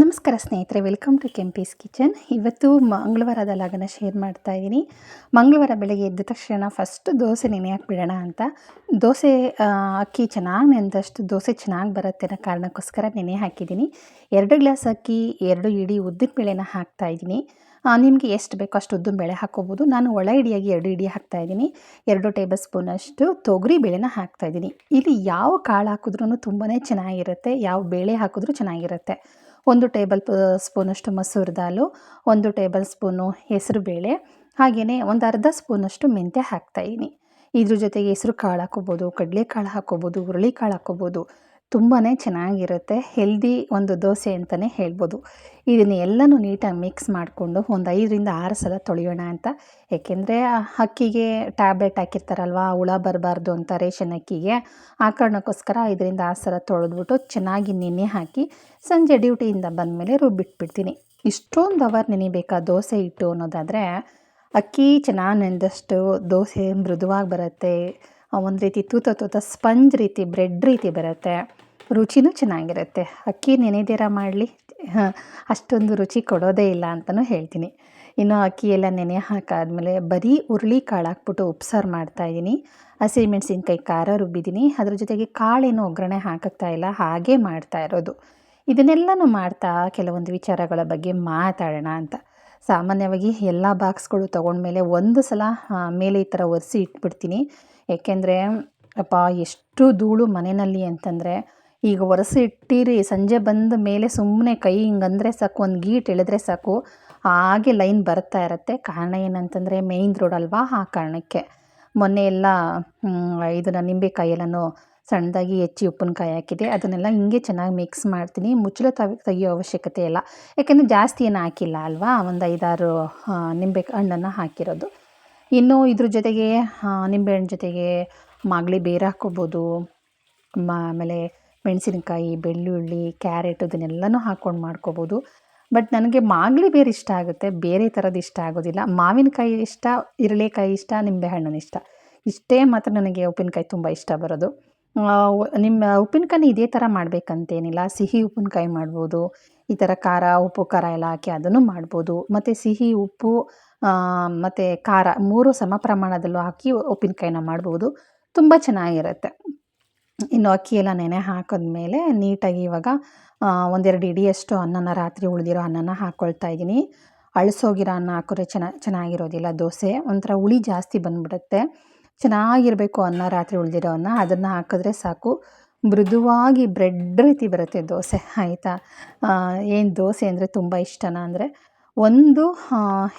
ನಮಸ್ಕಾರ ಸ್ನೇಹಿತರೆ, welcome to Kempee's kitchen. ಇವತ್ತು ಮಂಗಳವಾರದ ಲಾಗನ ಶೇರ್ ಮಾಡ್ತಾ ಇದ್ದೀನಿ. ಮಂಗಳವಾರ ಬೆಳಗ್ಗೆ ಎದ್ದ ತಕ್ಷಣ ಫಸ್ಟ್ ದೋಸೆ ನೆನೆ ಹಾಕ್ಬಿಡೋಣ ಅಂತ. ದೋಸೆ ಅಕ್ಕಿ ಚೆನ್ನಾಗಿ ನೆನೆದಷ್ಟು ದೋಸೆ ಚೆನ್ನಾಗಿ ಬರುತ್ತೆ ಅನ್ನೋ ಕಾರಣಕ್ಕೋಸ್ಕರ ನೆನೆ ಹಾಕಿದ್ದೀನಿ ಎರಡು ಗ್ಲಾಸ್ ಅಕ್ಕಿ, ಎರಡು ಇಡೀ ಉದ್ದಿನ ಬೇಳೆನ ಹಾಕ್ತಾ ಇದ್ದೀನಿ. ನಿಮಗೆ ಎಷ್ಟು ಬೇಕೋ ಅಷ್ಟು ಉದ್ದಿನ ಬೇಳೆ ಹಾಕ್ಕೋಬೋದು ನಾನು ಒಳ ಇಡಿಯಾಗಿ ಎರಡು ಇಡಿ ಹಾಕ್ತಾ ಇದ್ದೀನಿ. ಎರಡು ಟೇಬಲ್ ಸ್ಪೂನಷ್ಟು ತೊಗರಿ ಬೇಳೆನ ಹಾಕ್ತಾ ಇದ್ದೀನಿ. ಇಲ್ಲಿ ಯಾವ ಕಾಳು ಹಾಕಿದ್ರೂ ತುಂಬಾ ಚೆನ್ನಾಗಿರುತ್ತೆ, ಯಾವ ಬೇಳೆ ಹಾಕಿದ್ರೂ ಚೆನ್ನಾಗಿರುತ್ತೆ. ಒಂದು ಟೇಬಲ್ ಸ್ಪೂನಷ್ಟು ಮಸೂರ್ ದಾಲು, ಒಂದು ಟೇಬಲ್ ಸ್ಪೂನು ಹೆಸರುಬೇಳೆ ಹಾಗೆಯೇ ಒಂದು ಅರ್ಧ ಸ್ಪೂನಷ್ಟು ಮೆಂತ್ಯ ಹಾಕ್ತಾಯಿದ್ದೀನಿ ಇದ್ರ ಜೊತೆಗೆ ಹೆಸರು ಕಾಳು ಹಾಕ್ಕೋಬೋದು ಕಡಲೆಕಾಳು ಹಾಕ್ಕೋಬೋದು ಹುರುಳಿಕಾಳು ಹಾಕ್ಕೋಬೋದು ತುಂಬಾ ಚೆನ್ನಾಗಿರುತ್ತೆ ಹೆಲ್ದಿ ಒಂದು ದೋಸೆ ಅಂತಲೇ ಹೇಳ್ಬೋದು. ಇದನ್ನು ಎಲ್ಲನೂ ನೀಟಾಗಿ ಮಿಕ್ಸ್ ಮಾಡಿಕೊಂಡು ಒಂದು ಐದರಿಂದ ಆರು ಸಲ ತೊಳೆಯೋಣ ಅಂತ. ಏಕೆಂದರೆ ಅಕ್ಕಿಗೆ ಟ್ಯಾಬ್ಲೆಟ್ ಹಾಕಿರ್ತಾರಲ್ವ, ಹುಳ ಬರಬಾರ್ದು ಅಂತ ರೇಷನ್ ಅಕ್ಕಿಗೆ, ಆ ಕಾರಣಕ್ಕೋಸ್ಕರ ಐದರಿಂದ ಆರು ಸಲ ತೊಳೆದ್ಬಿಟ್ಟು ಚೆನ್ನಾಗಿ ನೆನೆ ಹಾಕಿ ಸಂಜೆ ಡ್ಯೂಟಿಯಿಂದ ಬಂದಮೇಲೆ ರುಬ್ಬಿಟ್ಬಿಡ್ತೀನಿ. ಇಷ್ಟೊಂದು ಅವರ್ ನೆನಿಬೇಕಾ ದೋಸೆ ಹಿಟ್ಟು ಅನ್ನೋದಾದರೆ, ಅಕ್ಕಿ ಚೆನ್ನಾಗಿ ನೆನೆದಷ್ಟು ದೋಸೆ ಮೃದುವಾಗಿ ಬರುತ್ತೆ ಒಂದು ರೀತಿ ತೂತ ತೂತ ಸ್ಪಂಜ್ ರೀತಿ, ಬ್ರೆಡ್ ರೀತಿ ಬರುತ್ತೆ. ರುಚಿನೂ ಚೆನ್ನಾಗಿರುತ್ತೆ. ಅಕ್ಕಿ ನೆನೆದಿರ ಮಾಡಲಿ? ಅಷ್ಟೊಂದು ರುಚಿ ಕೊಡೋದೇ ಇಲ್ಲ ಅಂತಲೂ ಹೇಳ್ತೀನಿ. ಇನ್ನು ಅಕ್ಕಿ ಎಲ್ಲ ನೆನೆ ಹಾಕಾದ್ಮೇಲೆ ಬರೀ ಹುರುಳಿ ಕಾಳು ಹಾಕ್ಬಿಟ್ಟು ಉಪ್ಸಾರು ಮಾಡ್ತಾಯಿದ್ದೀನಿ ಹಸಿಮೆಣ್ಸಿನ್ಕಾಯಿ ಖಾರ ರುಬ್ಬಿದ್ದೀನಿ ಅದ್ರ ಜೊತೆಗೆ ಕಾಳೇನು ಒಗ್ಗರಣೆ ಹಾಕಕ್ತಾ ಇಲ್ಲ, ಹಾಗೇ ಮಾಡ್ತಾ ಇರೋದು. ಇದನ್ನೆಲ್ಲನೂ ಮಾಡ್ತಾ ಕೆಲವೊಂದು ವಿಚಾರಗಳ ಬಗ್ಗೆ ಮಾತಾಡೋಣ ಅಂತ. ಸಾಮಾನ್ಯವಾಗಿ ಎಲ್ಲ ಬಾಕ್ಸ್ಗಳು ತೊಗೊಂಡ್ಮೇಲೆ ಒಂದು ಸಲ ಮೇಲೆ ಈ ಥರ ಒರೆಸಿ ಇಟ್ಬಿಡ್ತೀನಿ. ಏಕೆಂದರೆ, ಅಪ್ಪ, ಎಷ್ಟು ಧೂಳು ಮನೆಯಲ್ಲಿ ಅಂತಂದರೆ, ಈಗ ಒರೆಸಿ ಇಟ್ಟಿರಿ, ಸಂಜೆ ಬಂದ ಮೇಲೆ ಸುಮ್ಮನೆ ಕೈ ಹಿಂಗಂದರೆ ಸಾಕು, ಒಂದು ಗೀಟ್ ಎಳೆದ್ರೆ ಸಾಕು, ಹಾಗೆ ಲೈನ್ ಬರ್ತಾ ಇರುತ್ತೆ. ಕಾರಣ ಏನಂತಂದರೆ, ಮೇಯ್ನ್ ರೋಡ್ ಅಲ್ವಾ ಆ ಕಾರಣಕ್ಕೆ. ಮೊನ್ನೆ ಎಲ್ಲ ಇದನ್ನು ನಿಂಬೆಕಾಯಿ ಎಲ್ಲನೂ ಸಣ್ಣದಾಗಿ ಹೆಚ್ಚಿ ಉಪ್ಪಿನಕಾಯಿ ಹಾಕಿದೆ. ಅದನ್ನೆಲ್ಲ ಹಿಂಗೆ ಚೆನ್ನಾಗಿ ಮಿಕ್ಸ್ ಮಾಡ್ತೀನಿ. ಮುಚ್ಚಳ ತಗ ತೆಗಿಯೋ ಅವಶ್ಯಕತೆ ಇಲ್ಲ. ಯಾಕೆಂದರೆ ಜಾಸ್ತಿ ಏನು ಹಾಕಿಲ್ಲ ಅಲ್ವಾ? ಒಂದು ಐದಾರು ನಿಂಬೆ ಹಣ್ಣನ್ನು ಹಾಕಿರೋದು. ಇನ್ನು ಇದ್ರ ಜೊತೆಗೆ ನಿಂಬೆ ನಿಂಬೆಹಣ್ಣು ಜೊತೆಗೆ ಮಾಗಲಿ ಬೇರೆ ಹಾಕ್ಕೋಬೋದು. ಆಮೇಲೆ ಮೆಣಸಿನಕಾಯಿ, ಬೆಳ್ಳುಳ್ಳಿ, ಕ್ಯಾರೆಟ್ ಇದನ್ನೆಲ್ಲನೂ ಹಾಕ್ಕೊಂಡು ಮಾಡ್ಕೋಬೋದು. ಬಟ್ ನನಗೆ ಮಾಗಲಿ ಬೇರೆ ಇಷ್ಟ ಆಗುತ್ತೆ. ಬೇರೆ ಥರದ್ದು ಇಷ್ಟ ಆಗೋದಿಲ್ಲ. ಮಾವಿನಕಾಯಿ ಇಷ್ಟ ಇರಳೆಕಾಯಿ ಇಷ್ಟ ನಿಂಬೆಹಣ್ಣಿನ ಇಷ್ಟ. ಇಷ್ಟೇ ಮಾತ್ರ ನನಗೆ ಉಪ್ಪಿನಕಾಯಿ ತುಂಬ ಇಷ್ಟ ಬರೋದು. ನಿಮ್ಮ ಉಪ್ಪಿನಕಾಯಿ ಇದೇ ಥರ ಮಾಡಬೇಕಂತೇನಿಲ್ಲ. ಸಿಹಿ ಉಪ್ಪಿನಕಾಯಿ ಮಾಡ್ಬೋದು, ಈ ಥರ ಖಾರ, ಉಪ್ಪು, ಖಾರ ಎಲ್ಲ ಹಾಕಿ ಅದನ್ನು ಮಾಡ್ಬೋದು. ಮತ್ತು ಸಿಹಿ, ಉಪ್ಪು ಮತ್ತು ಖಾರ ಮೂರು ಸಮ ಪ್ರಮಾಣದಲ್ಲೂ ಹಾಕಿ ಉಪ್ಪಿನಕಾಯಿನ ಮಾಡ್ಬೋದು. ತುಂಬ ಚೆನ್ನಾಗಿರುತ್ತೆ. ಇನ್ನು ಅಕ್ಕಿ ಎಲ್ಲ ನೆನೆ ಹಾಕಿದ್ಮೇಲೆ ನೀಟಾಗಿ ಇವಾಗ ಒಂದೆರಡು ಇಡಿಯಷ್ಟು ಅನ್ನನ, ರಾತ್ರಿ ಉಳಿದಿರೋ ಅನ್ನನ ಹಾಕ್ಕೊಳ್ತಾ ಇದ್ದೀನಿ. ಅಳಸೋಗಿರೋ ಅನ್ನ ಹಾಕಿದ್ರೆ ಚೆನ್ನ, ಚೆನ್ನಾಗಿರೋದಿಲ್ಲ ದೋಸೆ. ಒಂಥರ ಹುಳಿ ಜಾಸ್ತಿ ಬಂದ್ಬಿಡುತ್ತೆ. ಚೆನ್ನಾಗಿರಬೇಕು ಅನ್ನ ರಾತ್ರಿ ಉಳಿದಿರೋ ಅನ್ನ ಅದನ್ನು ಹಾಕಿದ್ರೆ ಸಾಕು. ಮೃದುವಾಗಿ ಬ್ರೆಡ್ ರೀತಿ ಬರುತ್ತೆ ದೋಸೆ, ಆಯಿತಾ? ಏನು ದೋಸೆ ಅಂದರೆ ತುಂಬ ಇಷ್ಟನಾ ಅಂದರೆ ಒಂದು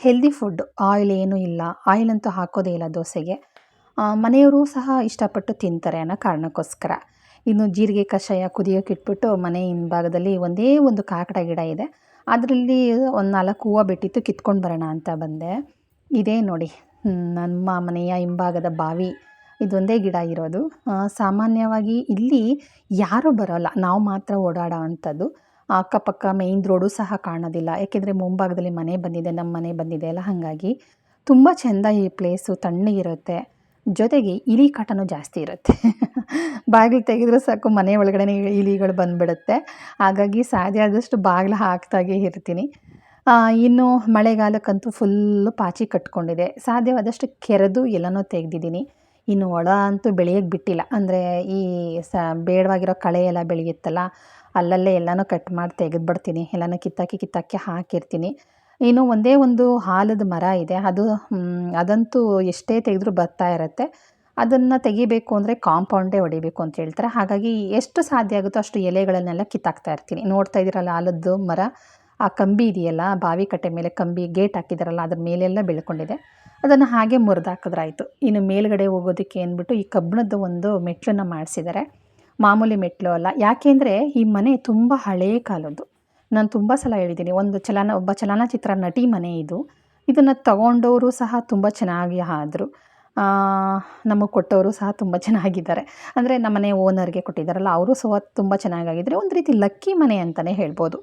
ಹೆಲ್ದಿ ಫುಡ್ ಆಯಿಲ್ ಏನೂ ಇಲ್ಲ. ಆಯಿಲ್ ಅಂತೂ ಹಾಕೋದೇ ಇಲ್ಲ ದೋಸೆಗೆ. ಮನೆಯವರು ಸಹ ಇಷ್ಟಪಟ್ಟು ತಿಂತಾರೆ ಅನ್ನೋ ಕಾರಣಕ್ಕೋಸ್ಕರ. ಇನ್ನು ಜೀರಿಗೆ ಕಷಾಯ ಕುದಿಯೋಕೆ ಇಟ್ಬಿಟ್ಟು ಮನೆ ಹಿಂಭಾಗದಲ್ಲಿ ಒಂದೇ ಒಂದು ಕಾಕಡ ಗಿಡ ಇದೆ. ಅದರಲ್ಲಿ ಒಂದು ನಾಲ್ಕು ಹೂವು ಬಿಟ್ಟಿತ್ತು, ಕಿತ್ಕೊಂಡು ಬರೋಣ ಅಂತ ಬಂದೆ. ಇದೇ ನೋಡಿ. ನಮ್ಮ ಮನೆಯ ಹಿಂಭಾಗದ ಬಾವಿ. ಇದೊಂದೇ ಗಿಡ ಇರೋದು. ಸಾಮಾನ್ಯವಾಗಿ ಇಲ್ಲಿ ಯಾರೂ ಬರೋಲ್ಲ. ನಾವು ಮಾತ್ರ ಓಡಾಡೋ ಅಂಥದ್ದು ಅಕ್ಕಪಕ್ಕ ಮೇಯ್ನ್ ರೋಡು ಸಹ ಕಾಣೋದಿಲ್ಲ. ಯಾಕೆಂದರೆ ಮುಂಭಾಗದಲ್ಲಿ ಮನೆ ಬಂದಿದೆ, ನಮ್ಮ ಮನೆ ಬಂದಿದೆ ಅಲ್ಲ, ಹಾಗಾಗಿ ತುಂಬ ಚೆಂದ ಈ ಪ್ಲೇಸು ತಣ್ಣಗಿರುತ್ತೆ ಜೊತೆಗೆ ಇಲಿ ಕಾಟನೂ ಜಾಸ್ತಿ ಇರುತ್ತೆ. ಬಾಗಿಲು ತೆಗೆದ್ರೆ ಸಾಕು, ಮನೆ ಒಳಗಡೆ ಇಲಿಗಳು ಬಂದುಬಿಡುತ್ತೆ. ಹಾಗಾಗಿ ಸಾಧ್ಯ ಆದಷ್ಟು ಬಾಗಿಲು ಹಾಕ್ತಾಗೆ ಇರ್ತೀನಿ. ಇನ್ನು ಮಳೆಗಾಲಕ್ಕಂತೂ ಫುಲ್ಲು ಪಾಚಿ ಕಟ್ಕೊಂಡಿದೆ. ಸಾಧ್ಯವಾದಷ್ಟು ಕೆರೆದು ಎಲ್ಲನೂ ತೆಗೆದಿದ್ದೀನಿ. ಇನ್ನು ಒಳ ಅಂತೂ ಬೆಳೆಯೋಕ್ಕೆ ಬಿಟ್ಟಿಲ್ಲ. ಅಂದರೆ ಈ ಸ, ಬೇಡವಾಗಿರೋ ಕಳೆ ಎಲ್ಲ ಬೆಳೆಯುತ್ತಲ್ಲ, ಅಲ್ಲಲ್ಲೇ ಎಲ್ಲನೂ ಕಟ್ ಮಾಡಿ ತೆಗೆದುಬಿಡ್ತೀನಿ. ಎಲ್ಲನೂ ಕಿತ್ತಾಕಿ ಕಿತ್ತಾಕಿ ಹಾಕಿರ್ತೀನಿ. ಇನ್ನು ಒಂದೇ ಒಂದು ಆಲದ ಮರ ಇದೆ. ಅದು ಅದಂತೂ ಎಷ್ಟೇ ತೆಗೆದ್ರೂ ಬರ್ತಾ ಇರುತ್ತೆ. ಅದನ್ನು ತೆಗಿಬೇಕು ಅಂದರೆ ಕಾಂಪೌಂಡೇ ಹೊಡಿಬೇಕು ಅಂತ ಹೇಳ್ತಾರೆ. ಹಾಗಾಗಿ ಎಷ್ಟು ಸಾಧ್ಯ ಆಗುತ್ತೋ ಅಷ್ಟು ಎಲೆಗಳನ್ನೆಲ್ಲ ಕಿತ್ತಾಕ್ತಾ ಇರ್ತೀನಿ. ನೋಡ್ತಾ ಇದ್ದೀರಲ್ಲ ಆಲದ್ದು ಮರ. ಆ ಕಂಬಿ ಇದೆಯಲ್ಲ ಬಾವಿ ಕಟ್ಟೆ ಮೇಲೆ ಕಂಬಿ ಗೇಟ್ ಹಾಕಿದಾರಲ್ಲ, ಅದ್ರ ಮೇಲೆಲ್ಲ ಬೆಳ್ಕೊಂಡಿದೆ. ಅದನ್ನು ಹಾಗೆ ಮುರಿದಾಕಿದ್ರಾಯ್ತು. ಇನ್ನು ಮೇಲ್ಗಡೆ ಹೋಗೋದಕ್ಕೆ ಅಂದ್ಬಿಟ್ಟು ಈ ಕಬ್ಬಿಣದ ಒಂದು ಮೆಟ್ಲನ್ನು ಮಾಡಿಸಿದ್ದಾರೆ ಮಾಮೂಲಿ ಮೆಟ್ಲು ಅಲ್ಲ. ಯಾಕೆಂದರೆ ಈ ಮನೆ ತುಂಬ ಹಳೇ ಕಾಲದ್ದು. ನಾನು ತುಂಬ ಸಲ ಹೇಳಿದ್ದೀನಿ ಒಂದು ಚಲನ, ಒಬ್ಬ ಚಲನಚಿತ್ರ ನಟಿ ಮನೆ ಇದು. ಇದನ್ನು ತಗೊಂಡವರು ಸಹ ತುಂಬ ಚೆನ್ನಾಗಿ ಆದರು. ನಮಗೆ ಕೊಟ್ಟವರು ಸಹ ತುಂಬ ಚೆನ್ನಾಗಿದ್ದಾರೆ. ಅಂದರೆ ನಮ್ಮನೆ ಓನರ್ಗೆ ಕೊಟ್ಟಿದ್ದಾರಲ್ಲ ಅವರು ಸಹ ತುಂಬ ಚೆನ್ನಾಗಾಗಿದ್ದಾರೆ. ಒಂದು ರೀತಿ ಲಕ್ಕಿ ಮನೆ ಅಂತಲೇ ಹೇಳ್ಬೋದು.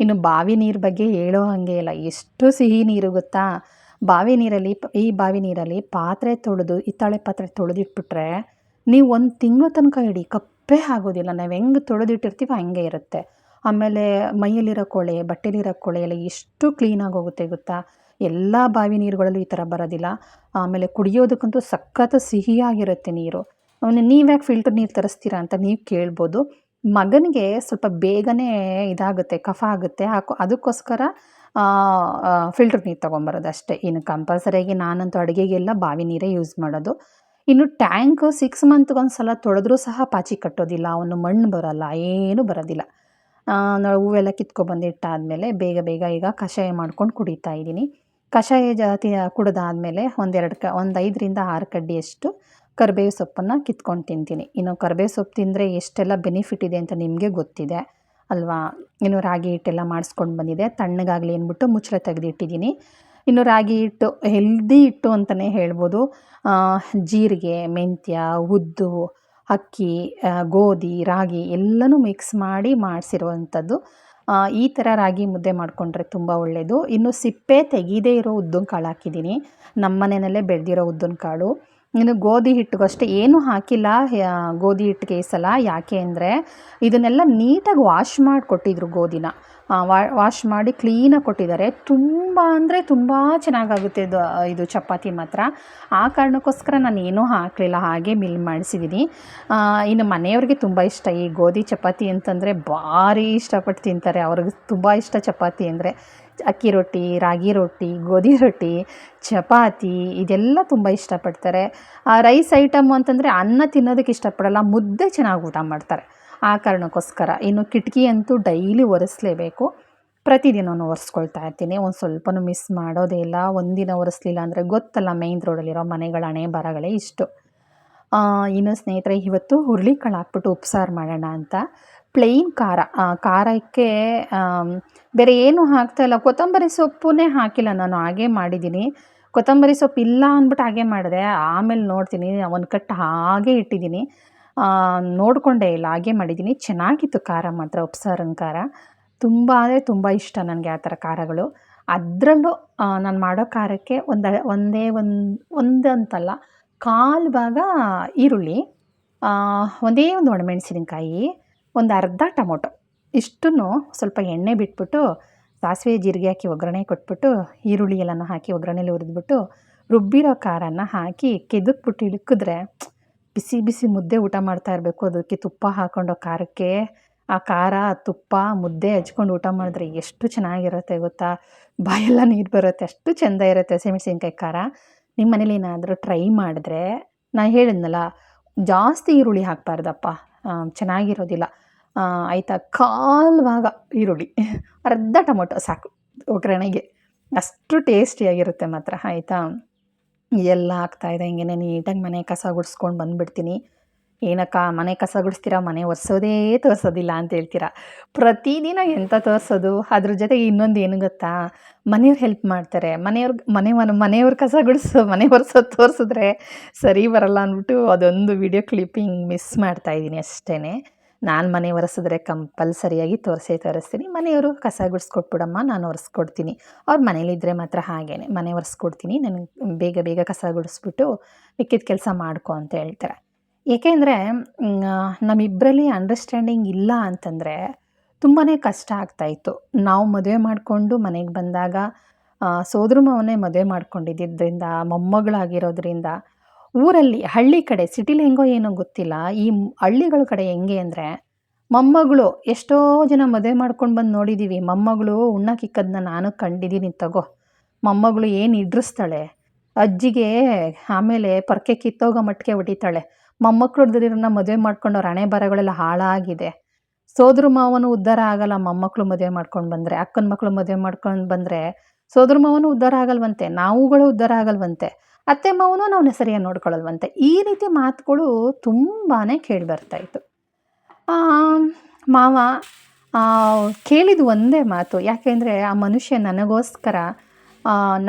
ಇನ್ನು ಬಾವಿ ನೀರು ಬಗ್ಗೆ ಹೇಳೋ ಹಾಗೆ ಇಲ್ಲ. ಎಷ್ಟು ಸಿಹಿ ನೀರು ಗೊತ್ತಾ? ಬಾವಿ ನೀರಲ್ಲಿ ಈ ಬಾವಿ ನೀರಲ್ಲಿ ಪಾತ್ರೆ ತೊಳೆದು, ಹಿತ್ತಾಳೆ ಪಾತ್ರೆ ತೊಳೆದಿಟ್ಬಿಟ್ರೆ ನೀವು ಒಂದು ತಿಂಗಳು ತನಕ ಇಡಿ ಕಪ್ಪೇ ಆಗೋದಿಲ್ಲ. ನಾವು ಹೆಂಗೆ ತೊಳೆದಿಟ್ಟಿರ್ತೀವಿ ಹಂಗೆ ಇರುತ್ತೆ. ಆಮೇಲೆ ಮೈಯಲ್ಲಿರೋ ಕೊಳೆ ಬಟ್ಟೆಲಿರೋ ಕೊಳೆ ಎಲ್ಲ ಎಷ್ಟು ಕ್ಲೀನಾಗಿ ಹೋಗುತ್ತೆ ಗೊತ್ತಾ? ಎಲ್ಲ ಬಾವಿ ನೀರುಗಳಲ್ಲೂ ಈ ಥರ ಬರೋದಿಲ್ಲ. ಆಮೇಲೆ ಕುಡಿಯೋದಕ್ಕಂತೂ ಸಖತ್ ಸಿಹಿಯಾಗಿರುತ್ತೆ ನೀರು. ನೀವ್ಯಾಕೆ ಫಿಲ್ಟರ್ ನೀರು ತರಿಸ್ತೀರಾ ಅಂತ ನೀವು ಕೇಳ್ಬೋದು. ಮಗನಿಗೆ ಸ್ವಲ್ಪ ಬೇಗನೆ ಇದಾಗುತ್ತೆ, ಕಫ ಆಗುತ್ತೆ. ಹಾಕೋ, ಅದಕ್ಕೋಸ್ಕರ ಫಿಲ್ಟರ್ ನೀರು ತೊಗೊಂಬರೋದು ಅಷ್ಟೇ. ಇನ್ನು ಕಂಪಲ್ಸರಿಯಾಗಿ ನಾನಂತೂ ಅಡುಗೆಗೆಲ್ಲ ಬಾವಿ ನೀರೇ ಯೂಸ್ ಮಾಡೋದು. ಇನ್ನು ಟ್ಯಾಂಕ್ ಸಿಕ್ಸ್ ಮಂತ್ಗೊಂದು ಸಲ ತೊಳೆದ್ರೂ ಸಹ ಪಾಚಿ ಕಟ್ಟೋದಿಲ್ಲ. ಅವನು ಮಣ್ಣು ಬರೋಲ್ಲ, ಏನೂ ಬರೋದಿಲ್ಲ. ನಾವು ಹೂವೆಲ್ಲ ಕಿತ್ಕೊಬಂದಿಟ್ಟಾದಮೇಲೆ ಬೇಗ ಬೇಗ ಈಗ ಕಷಾಯ ಮಾಡ್ಕೊಂಡು ಕುಡಿತಾ ಇದ್ದೀನಿ. ಕಷಾಯ ಜಾತಿ ಕುಡಿದಾದ್ಮೇಲೆ ಒಂದೆರಡು ಕ, ಒಂದು ಐದರಿಂದ ಆರು ಕಡ್ಡಿಯಷ್ಟು ಕರಿಬೇವು ಸೊಪ್ಪನ್ನು ಕಿತ್ಕೊಂಡು ತಿಂತೀನಿ. ಇನ್ನು ಕರ್ಬೇವು ಸೊಪ್ಪು ತಿಂದರೆ ಎಷ್ಟೆಲ್ಲ ಬೆನಿಫಿಟ್ ಇದೆ ಅಂತ ನಿಮಗೆ ಗೊತ್ತಿದೆ, ಅಲ್ವಾ? ಇನ್ನು ರಾಗಿ ಹಿಟ್ಟೆಲ್ಲ ಮಾಡಿಸ್ಕೊಂಡು ಬಂದಿದೆ. ತಣ್ಣಗಾಗಲಿ ಅಂದ್ಬಿಟ್ಟು ಮುಚ್ಚಳ ತೆಗೆದಿಟ್ಟಿದ್ದೀನಿ. ಇನ್ನು ರಾಗಿ ಹಿಟ್ಟು ಹೆಲ್ದಿ ಹಿಟ್ಟು ಅಂತಲೇ ಹೇಳ್ಬೋದು. ಜೀರಿಗೆ, ಮೆಂತ್ಯ, ಉದ್ದು, ಅಕ್ಕಿ ಗೋಧಿ, ರಾಗಿ ಎಲ್ಲನೂ ಮಿಕ್ಸ್ ಮಾಡಿ ಮಾಡಿಸಿರುವಂಥದ್ದು. ಈ ಥರ ರಾಗಿ ಮುದ್ದೆ ಮಾಡಿಕೊಂಡ್ರೆ ತುಂಬ ಒಳ್ಳೆಯದು ಇನ್ನು ಸಿಪ್ಪೆ ತೆಗೀದೇ ಇರೋ ಉದ್ದಿನ ಕಾಳು ಹಾಕಿದ್ದೀನಿ. ನಮ್ಮ ಮನೆಯಲ್ಲೇ ಬೆಳೆದಿರೋ ಉದ್ದಿನ ಕಾಳು. ಇನ್ನು ಗೋಧಿ ಹಿಟ್ಟಿಗೂ ಅಷ್ಟೇ, ಏನೂ ಹಾಕಿಲ್ಲ ಗೋಧಿ ಹಿಟ್ಟಿಗೆ ಈ ಸಲ ಯಾಕೆ ಅಂದರೆ, ಇದನ್ನೆಲ್ಲ ನೀಟಾಗಿ ವಾಶ್ ಮಾಡಿ ಕೊಟ್ಟಿದ್ರು ಗೋಧಿನ ವಾಶ್ ಮಾಡಿ ಕ್ಲೀನಾಗಿ ಕೊಟ್ಟಿದ್ದಾರೆ. ತುಂಬ ಅಂದರೆ ತುಂಬ ಚೆನ್ನಾಗಾಗುತ್ತೆ ಇದು ಇದು ಚಪಾತಿ ಮಾತ್ರ. ಆ ಕಾರಣಕ್ಕೋಸ್ಕರ ನಾನು ಏನೂ ಹಾಕಲಿಲ್ಲ, ಹಾಗೆ ಮಿಲ್ ಮಾಡಿಸಿದ್ದೀನಿ ಇನ್ನು ಮನೆಯವ್ರಿಗೆ ತುಂಬ ಇಷ್ಟ. ಈ ಗೋಧಿ ಚಪಾತಿ ಅಂತಂದರೆ ಭಾರಿ ಇಷ್ಟಪಟ್ಟು ತಿಂತಾರೆ. ಅವ್ರಿಗೆ ತುಂಬ ಇಷ್ಟ ಚಪಾತಿ ಅಂದರೆ. ಅಕ್ಕಿ ರೊಟ್ಟಿ, ರಾಗಿ ರೊಟ್ಟಿ, ಗೋಧಿ ರೊಟ್ಟಿ, ಚಪಾತಿ ಇದೆಲ್ಲ ತುಂಬ ಇಷ್ಟಪಡ್ತಾರೆ. ರೈಸ್ ಐಟಮ್ ಅಂತಂದರೆ ಅನ್ನ ತಿನ್ನೋದಕ್ಕೆ ಇಷ್ಟಪಡಲ್ಲ, ಮುದ್ದೆ ಚೆನ್ನಾಗಿ ಊಟ ಮಾಡ್ತಾರೆ. ಆ ಕಾರಣಕ್ಕೋಸ್ಕರ ಇನ್ನು ಕಿಟಕಿ ಅಂತೂ ಡೈಲಿ ಒರೆಸ್ಲೇಬೇಕು. ಪ್ರತಿದಿನವೂ ಒರೆಸ್ಕೊಳ್ತಾ ಇರ್ತೀನಿ. ಒಂದು ಸ್ವಲ್ಪನೂ ಮಿಸ್ ಮಾಡೋದೇ ಇಲ್ಲ. ಒಂದಿನ ಒರೆಸ್ಲಿಲ್ಲ ಅಂದರೆ ಗೊತ್ತಲ್ಲ ಮೇಯ್ನ್ ರೋಡಲ್ಲಿರೋ ಮನೆಗಳ ಹಣೆ ಬರಗಳೇ ಇಷ್ಟು ಇನ್ನು ಸ್ನೇಹಿತರೆ, ಇವತ್ತು ಹುರುಳಿಕಾಳು ಹಾಕ್ಬಿಟ್ಟು ಉಪ್ಸಾರು ಮಾಡೋಣ ಅಂತ. ಪ್ಲೇನ್ ಖಾರ. ಖಾರಕ್ಕೆ ಬೇರೆ ಏನೂ ಹಾಕ್ತಾಯಿಲ್ಲ ಕೊತ್ತಂಬರಿ ಸೊಪ್ಪನ್ನೇ ಹಾಕಿಲ್ಲ ನಾನು, ಹಾಗೇ ಮಾಡಿದ್ದೀನಿ. ಕೊತ್ತಂಬರಿ ಸೊಪ್ಪು ಇಲ್ಲ ಅಂದ್ಬಿಟ್ಟು ಹಾಗೆ ಮಾಡಿದೆ. ಆಮೇಲೆ ನೋಡ್ತೀನಿ, ಒಂದು ಕಟ್ಟು ಹಾಗೆ ಇಟ್ಟಿದ್ದೀನಿ. ನೋಡಿಕೊಂಡೇ ಇಲ್ಲ, ಹಾಗೆ ಮಾಡಿದ್ದೀನಿ. ಚೆನ್ನಾಗಿತ್ತು ಖಾರ ಮಾತ್ರ, ಉಪ್ಸಾರಿನ ಖಾರ. ತುಂಬ, ಅಂದರೆ ತುಂಬ ಇಷ್ಟ ನನಗೆ ಆ ಥರ ಖಾರಗಳು. ಅದರಲ್ಲೂ ನಾನು ಮಾಡೋ ಖಾರಕ್ಕೆ ಒಂದು ಒಂದೇ ಒಂದು ಒಂದಂತಲ್ಲ ಕಾಲು ಭಾಗ ಈರುಳ್ಳಿ ಒಂದೇ ಒಂದು ಒಣಮೆಣಸಿನಕಾಯಿ ಒಂದು ಅರ್ಧ ಟೊಮೊಟೊ. ಇಷ್ಟನ್ನು ಸ್ವಲ್ಪ ಎಣ್ಣೆ ಬಿಟ್ಬಿಟ್ಟು, ಸಾಸಿವೆ ಜೀರಿಗೆ ಹಾಕಿ ಒಗ್ಗರಣೆ ಕೊಟ್ಬಿಟ್ಟು, ಈರುಳ್ಳಿ ಎಲ್ಲನೂ ಹಾಕಿ ಒಗ್ಗರಣೆಲಿ ಹುರಿದ್ಬಿಟ್ಟು, ರುಬ್ಬಿರೋ ಖಾರನ ಹಾಕಿ ಕೆದಕ್ಬಿಟ್ಟು ಇಳುಕಿದ್ರೆ ಬಿಸಿ ಬಿಸಿ ಮುದ್ದೆ ಊಟ ಮಾಡ್ತಾ ಇರಬೇಕು. ಅದಕ್ಕೆ ತುಪ್ಪ ಹಾಕ್ಕೊಂಡು ಖಾರಕ್ಕೆ. ಆ ಖಾರ ತುಪ್ಪ, ಮುದ್ದೆ ಹಚ್ಕೊಂಡು ಊಟ ಮಾಡಿದ್ರೆ ಎಷ್ಟು ಚೆನ್ನಾಗಿರುತ್ತೆ ಗೊತ್ತಾ? ಬಾಯೆಲ್ಲ ನೀರು ಬರುತ್ತೆ, ಅಷ್ಟು ಚೆಂದ ಇರುತ್ತೆ ಹಸಿಮೆಣಸಿನ್ಕಾಯಿ ಖಾರ. ನಿಮ್ಮ ಮನೇಲಿ ಏನಾದರೂ ಟ್ರೈ ಮಾಡಿದ್ರೆ ನಾನು ಹೇಳಿದ್ನಲ್ಲ, ಜಾಸ್ತಿ ಈರುಳ್ಳಿ ಹಾಕ್ಬಾರ್ದಪ್ಪ. ಚೆನ್ನಾಗಿರೋದಿಲ್ಲ. ಆಯಿತಾ? ಕಾಲು ಭಾಗ ಈರುಳ್ಳಿ. ಅರ್ಧ ಟೊಮೊಟೊ ಸಾಕು. ಒಗ್ಗರಣೆಗೆ. ಅಷ್ಟು ಟೇಸ್ಟಿಯಾಗಿರುತ್ತೆ ಮಾತ್ರ. ಆಯಿತಾ? ಎಲ್ಲ ಆಗ್ತಾಯಿದೆ ಹಿಂಗೆ ನೀಟಾಗಿ ಮನೆ ಕಸ ಗುಡಿಸ್ಕೊಂಡು ಬಂದುಬಿಡ್ತೀನಿ. ಏನಕ್ಕ, ಮನೆ ಕಸ ಗುಡಿಸ್ತೀರಾ? ಮನೆ ಒರೆಸೋದೇ ತೋರಿಸೋದಿಲ್ಲ ಅಂತ ಹೇಳ್ತೀರಾ? ಪ್ರತಿದಿನ ಎಂಥ ತೋರಿಸೋದು? ಅದ್ರ ಜೊತೆಗೆ ಇನ್ನೊಂದು ಏನು ಗೊತ್ತಾ? ಮನೆಯವ್ರು ಹೆಲ್ಪ್ ಮಾಡ್ತಾರೆ. ಮನೆಯವ್ರ, ಮನೆ ಮನೆ ಮನೆಯವ್ರ ಕಸ ಗುಡಿಸೋ, ಮನೆ ಒರೆಸೋದು ತೋರಿಸಿದ್ರೆ ಸರಿ ಬರಲ್ಲ ಅಂದ್ಬಿಟ್ಟು ಅದೊಂದು ವಿಡಿಯೋ ಕ್ಲಿಪ್ಪಿಂಗ್ ಮಿಸ್ ಮಾಡ್ತಾಯಿದ್ದೀನಿ ಅಷ್ಟೇ ನಾನು ಮನೆ ಒರೆಸಿದ್ರೆ ಕಂಪಲ್ಸರಿಯಾಗಿ ತೋರಿಸೇ ತೋರಿಸ್ತೀನಿ. ಮನೆಯವರು ಕಸ ಗುಡಿಸ್ಕೊಟ್ಬಿಡಮ್ಮ, ನಾನು ಒರೆಸ್ಕೊಡ್ತೀನಿ. ಅವ್ರು ಮನೇಲಿದ್ದರೆ ಮಾತ್ರ ಹಾಗೇ ಮನೆ ಒರೆಸ್ಕೊಡ್ತೀನಿ. ನನಗೆ ಬೇಗ ಬೇಗ ಕಸ ಗುಡಿಸ್ಬಿಟ್ಟು ಮಿಕ್ಕಿದ ಕೆಲಸ ಮಾಡ್ಕೊ ಅಂತ ಹೇಳ್ತಾರೆ. ಏಕೆಂದರೆ ನಮ್ಮಿಬ್ಬರಲ್ಲಿ ಅಂಡರ್ಸ್ಟ್ಯಾಂಡಿಂಗ್ ಇಲ್ಲ ಅಂತಂದರೆ ತುಂಬಾ ಕಷ್ಟ ಆಗ್ತಾಯಿತ್ತು ನಾವು ಮದುವೆ ಮಾಡಿಕೊಂಡು ಮನೆಗೆ ಬಂದಾಗ ಸೋದ್ರ ಮಾವನೇ ಮದುವೆ ಮಾಡ್ಕೊಂಡಿದ್ದರಿಂದ ಮೊಮ್ಮಗಳಾಗಿರೋದ್ರಿಂದ ಊರಲ್ಲಿ ಹಳ್ಳಿ ಕಡೆ ಸಿಟಿಲಿ ಹೆಂಗೋ ಏನೋ ಗೊತ್ತಿಲ್ಲ, ಈ ಹಳ್ಳಿಗಳ ಕಡೆ ಹೆಂಗೆ ಅಂದರೆ ಮೊಮ್ಮಗಳು ಎಷ್ಟೋ ಜನ ಮದುವೆ ಮಾಡ್ಕೊಂಡು ಬಂದು ನೋಡಿದ್ದೀವಿ ಮೊಮ್ಮಗಳು ಉಣ್ಣಕ್ಕಿಕ್ಕದನ್ನ ನಾನು ಕಂಡಿದ್ದೀನಿ ತಗೋ. ಮೊಮ್ಮಗಳು ಏನು ಇಡ್ರಿಸ್ತಾಳೆ? ಅಜ್ಜಿಗೆ ಆಮೇಲೆ ಪರ್ಕೆ ಕಿತ್ತೋಗೋ ಮಟ್ಟಿಗೆ ಹೊಡಿತಾಳೆ. ಮೊಮ್ಮಕ್ಳು ಹಿಡ್ದಿರೋನ್ನ ಮದುವೆ ಮಾಡ್ಕೊಂಡು ಹಣೆ ಬರಗಳೆಲ್ಲ ಹಾಳಾಗಿದೆ. ಸೋದ್ರ ಮಾವನು ಉದ್ಧಾರ ಆಗಲ್ಲ ಮೊಮ್ಮಕ್ಕಳು ಮದುವೆ ಮಾಡ್ಕೊಂಡು ಬಂದರೆ. ಅಕ್ಕನ ಮಕ್ಕಳು ಮದುವೆ ಮಾಡ್ಕೊಂಡು ಬಂದರೆ ಸೋದ್ರ ಮಾವನು ಉದ್ಧಾರ ಆಗಲ್ವಂತೆ, ನಾವುಗಳು ಉದ್ಧಾರ ಆಗಲ್ವಂತೆ. ಅತ್ತೆ ಮಾವನು ನಾವು ಸರಿಯಾಗಿ ನೋಡ್ಕೊಳ್ಳಲ್ವಂತೆ. ಈ ರೀತಿ ಮಾತುಗಳು ತುಂಬಾ ಕೇಳಿ ಬರ್ತಾಯಿತ್ತು ಮಾವ ಕೇಳಿದ ಒಂದೇ ಮಾತು. ಯಾಕೆಂದರೆ ಆ ಮನುಷ್ಯ ನನಗೋಸ್ಕರ